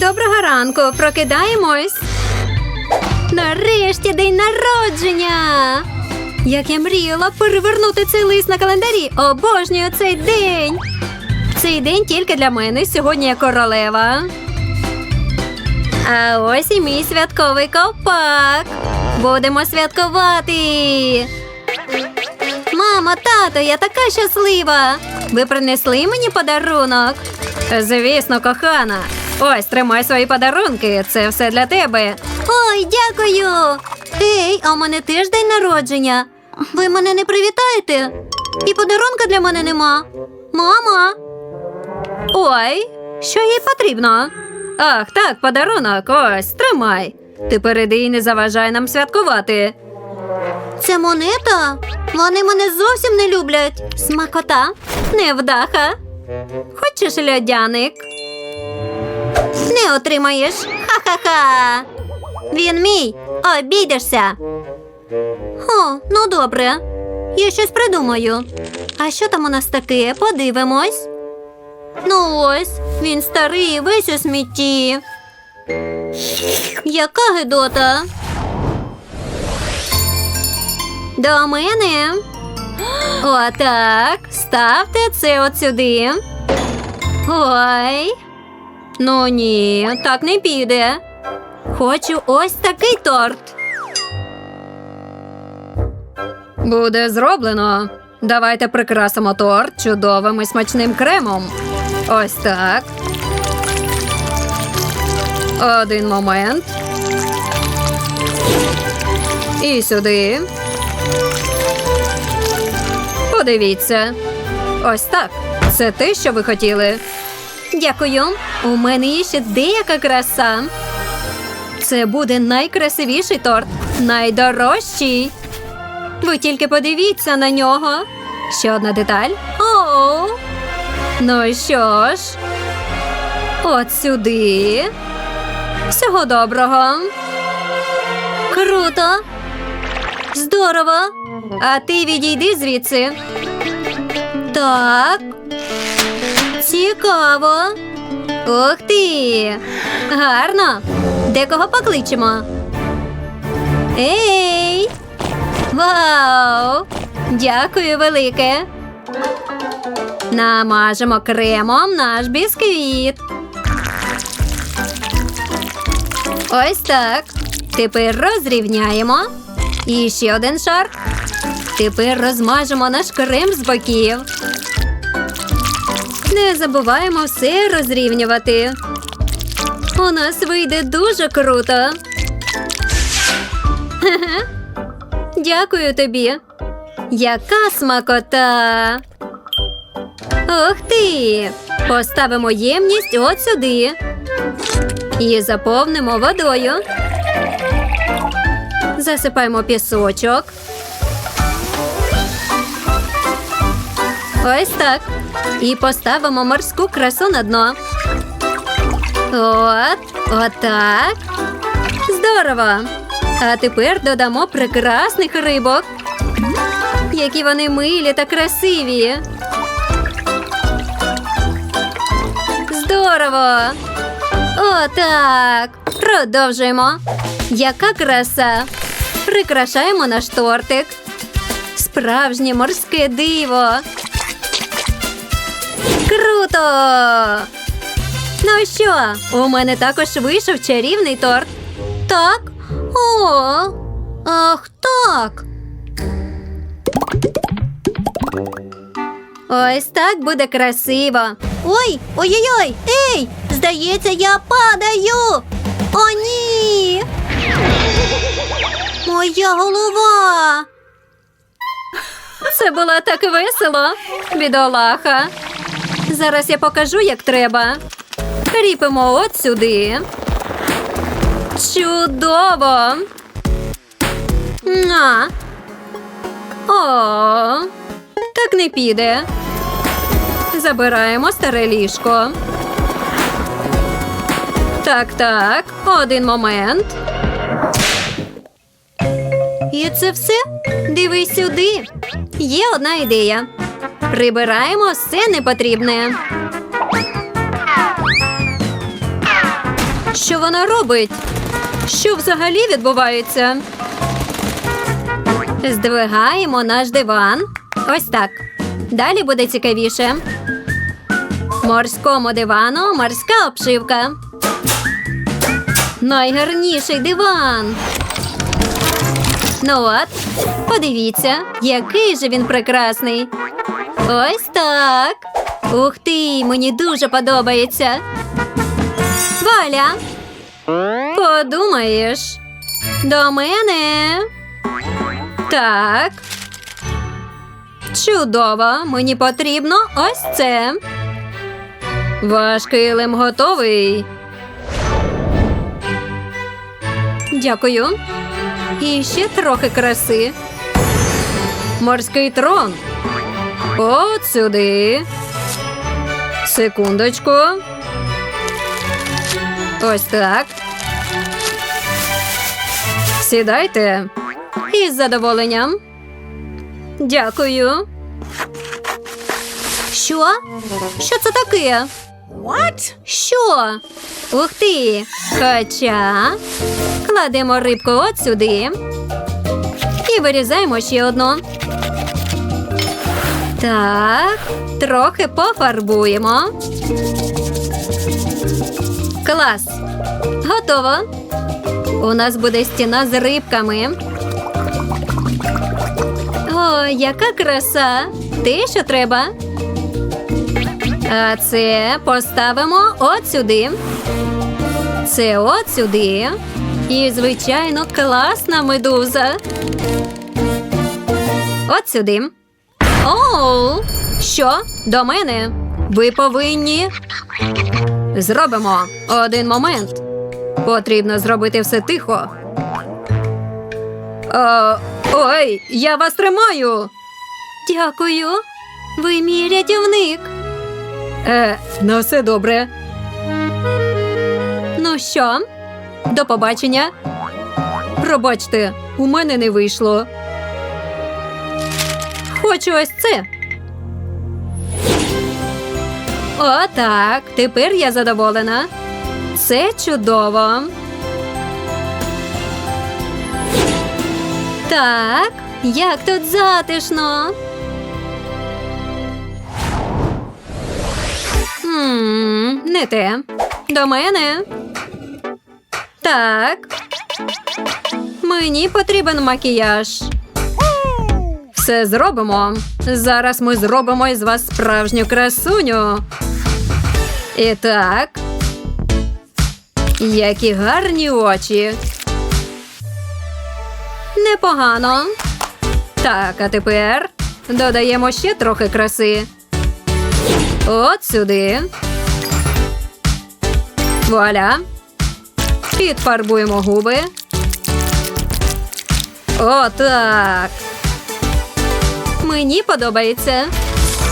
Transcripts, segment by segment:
Доброго ранку, прокидаємось. Нарешті день народження. Як я мріяла перевернути цей лист на календарі. Обожнюю цей день. Цей день тільки для мене. Сьогодні я королева. А ось і мій святковий ковпак. Будемо святкувати. Мамо, тато, я така щаслива. Ви принесли мені подарунок? Звісно, кохана. Ось тримай свої подарунки. Це все для тебе. Ой, дякую. Ей, а у мене теж день народження. Ви мене не привітаєте? І подарунка для мене нема. Мама. Ой, що їй потрібно? Ах, так, подарунок. Ось, тримай. Тепер іди і не заважай нам святкувати. Це монета? Вони мене зовсім не люблять. Смакота, невдаха. Хочеш льодяник? Не отримаєш. Ха-ха-ха. Він мій. Обійдешся. О, ну добре. Я щось придумаю. А що там у нас таке? Подивимось. Ну ось, він старий і весь у смітті. Яка гидота? До мене. Отак. Ставте це от сюди. Ой. Ну ні, так не піде. Хочу ось такий торт. Буде зроблено. Давайте прикрасимо торт чудовим і смачним кремом. Ось так. Один момент. І сюди. Подивіться. Ось так. Це те, що ви хотіли. Дякую. У мене є ще деяка краса. Це буде найкрасивіший торт, найдорожчий. Ви тільки подивіться на нього. Ще одна деталь. О. Ну що ж? От сюди. Всього доброго. Круто. Здорово. А ти відійди звідси. Так. Цікаво. Ух ти. Гарно. Декого покличемо. Ей! Вау! Дякую велике. Намажемо кремом наш бісквіт. Ось так. Тепер розрівняємо. І ще один шар. Тепер розмажемо наш крем з боків. Не забуваємо все розрівнювати. У нас вийде дуже круто. Дякую тобі. Яка смакота. Ух ти! Поставимо ємність от сюди. І заповнимо водою. Засипаємо пісочок. Ось так. І поставимо морську красу на дно. От, отак. Здорово. А тепер додамо прекрасних рибок. Які вони милі та красиві. Здорово. Отак. Продовжуємо. Яка краса. Прикрашаємо наш тортик. Справжнє морське диво. Круто! Ну що, у мене також вийшов чарівний торт. Так? О, ах так. Ось так буде красиво. Ой, ой-ой-ой! Ей! Здається, я падаю. О, ні. Моя голова. Це було так весело, бідолаха. Зараз я покажу, як треба. Кріпимо от сюди. Чудово. На. О, так не піде. Забираємо старе ліжко. Так, так, один момент. І це все? Дивись сюди. Є одна ідея. Прибираємо все непотрібне. Що вона робить? Що взагалі відбувається? Здвигаємо наш диван. Ось так. Далі буде цікавіше. Морському дивану морська обшивка. Найгарніший диван. Ну от, подивіться, який же він прекрасний. Ось так. Ух ти, мені дуже подобається. Валя. Подумаєш. До мене. Так. Чудово. Мені потрібно ось це. Ваш килим готовий. Дякую. І ще трохи краси. Морський трон. От сюди. Секундочку. Ось так. Сідайте. Із задоволенням. Дякую. Що? Що це таке? What? Що? Ух ти! Хоча кладемо рибку от сюди і вирізаємо ще одну. Так, трохи пофарбуємо. Клас. Готово. У нас буде стіна з рибками. О, яка краса! Те, що треба. А це поставимо от сюди. Це от сюди. І, звичайно, класна медуза. От сюди. Оу! Що? До мене? Ви повинні. Зробимо один момент. Потрібно зробити все тихо. О, ой, я вас тримаю. Дякую. Ви мій рятівник. Е, на все добре. Ну що, до побачення. Пробачте, у мене не вийшло. Хочу ось це. Отак. Тепер я задоволена. Це чудово. Так, як тут затишно. Хм, не те. До мене. Так. Мені потрібен макіяж. Все зробимо. Зараз ми зробимо із вас справжню красуню. І так. Які гарні очі. Непогано. Так, а тепер додаємо ще трохи краси. От сюди. Вуаля. Підфарбуємо губи. Отак. Мені подобається.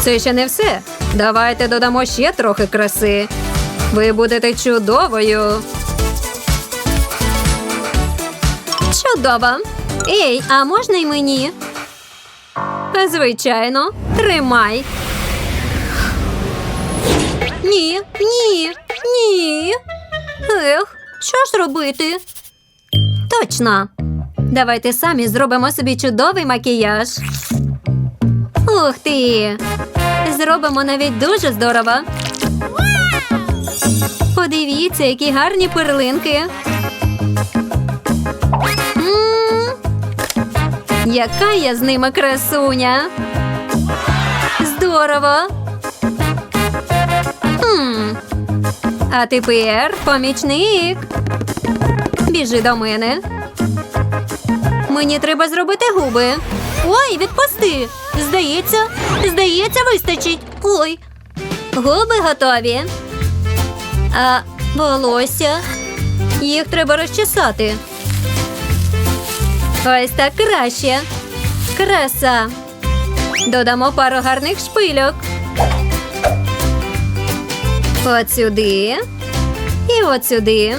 Це ще не все. Давайте додамо ще трохи краси. Ви будете чудовою. Чудово. Ей, а можна й мені? Звичайно, тримай. Ні, ні, ні. Ех, що ж робити? Точно. Давайте самі зробимо собі чудовий макіяж. Ух ти! Зробимо навіть дуже здорово. Подивіться, які гарні перлинки. Яка я з ними красуня. Здорово. А тепер помічник. Біжи до мене. Мені треба зробити губи. Ой, відпусти. Здається, здається, вистачить. Ой. Губи готові. А волосся. Їх треба розчесати. Ось так краще. Краса. Додамо пару гарних шпильок. От сюди. І от сюди.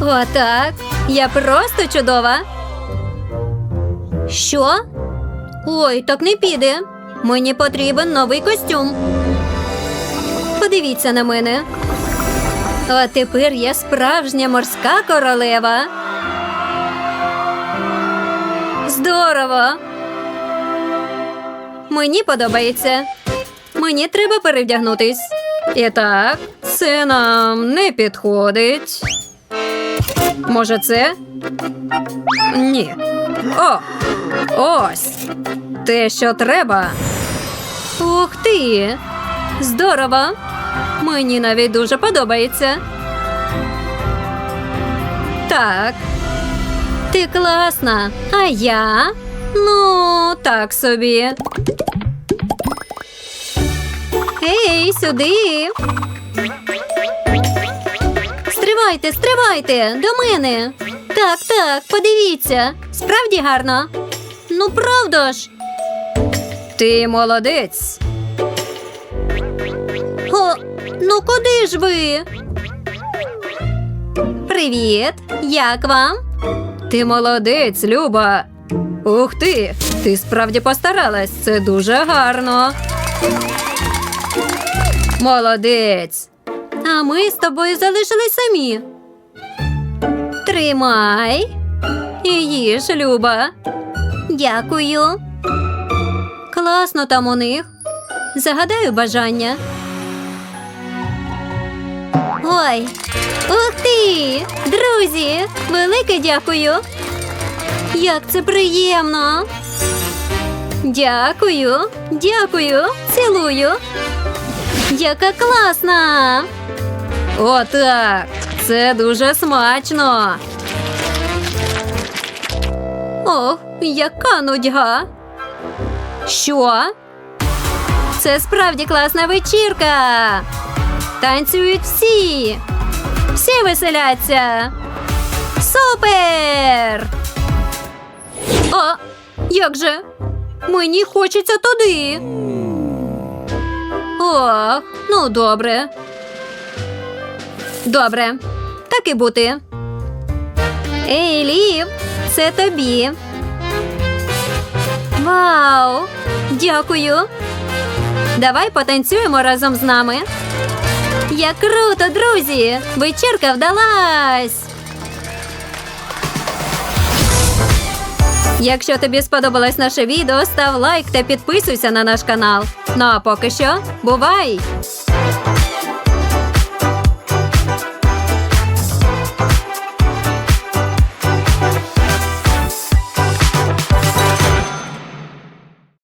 Отак. Я просто чудова. Що? Ой, так не піде. Мені потрібен новий костюм. Подивіться на мене. А тепер я справжня морська королева. Здорово. Мені подобається. Мені треба перевдягнутись. І так, це нам не підходить. Може, це? Ні. О! Ось. Те, що треба. Ух ти! Здорово! Мені навіть дуже подобається. Так. Ти класна. А я? Ну, так собі. Ей, сюди. Стривайте, стривайте, до мене. Так, так, подивіться. Справді гарно. Ну, правда ж. Ти молодець. О, ну куди ж ви? Привіт, як вам? Ти молодець, Люба. Ух ти, ти справді постаралась. Це дуже гарно. Молодець. А ми з тобою залишились самі. Тримай. І їж, Люба. Дякую. Класно там у них. Загадаю бажання. Ой, ух ти! Друзі! Велике дякую! Як це приємно! Дякую, дякую, цілую. Яка класна! Отак! Це дуже смачно. Ох, яка нудьга. Що? Це справді класна вечірка. Танцюють всі. Всі веселяться. Супер! А, як же? Мені хочеться туди. Ох, ну добре. Добре, так і бути. Ей, Лів, це тобі. Вау! Дякую. Давай потанцюємо разом з нами. Як круто, друзі! Вечірка вдалась! Якщо тобі сподобалось наше відео, став лайк та підписуйся на наш канал. Ну а поки що, бувай!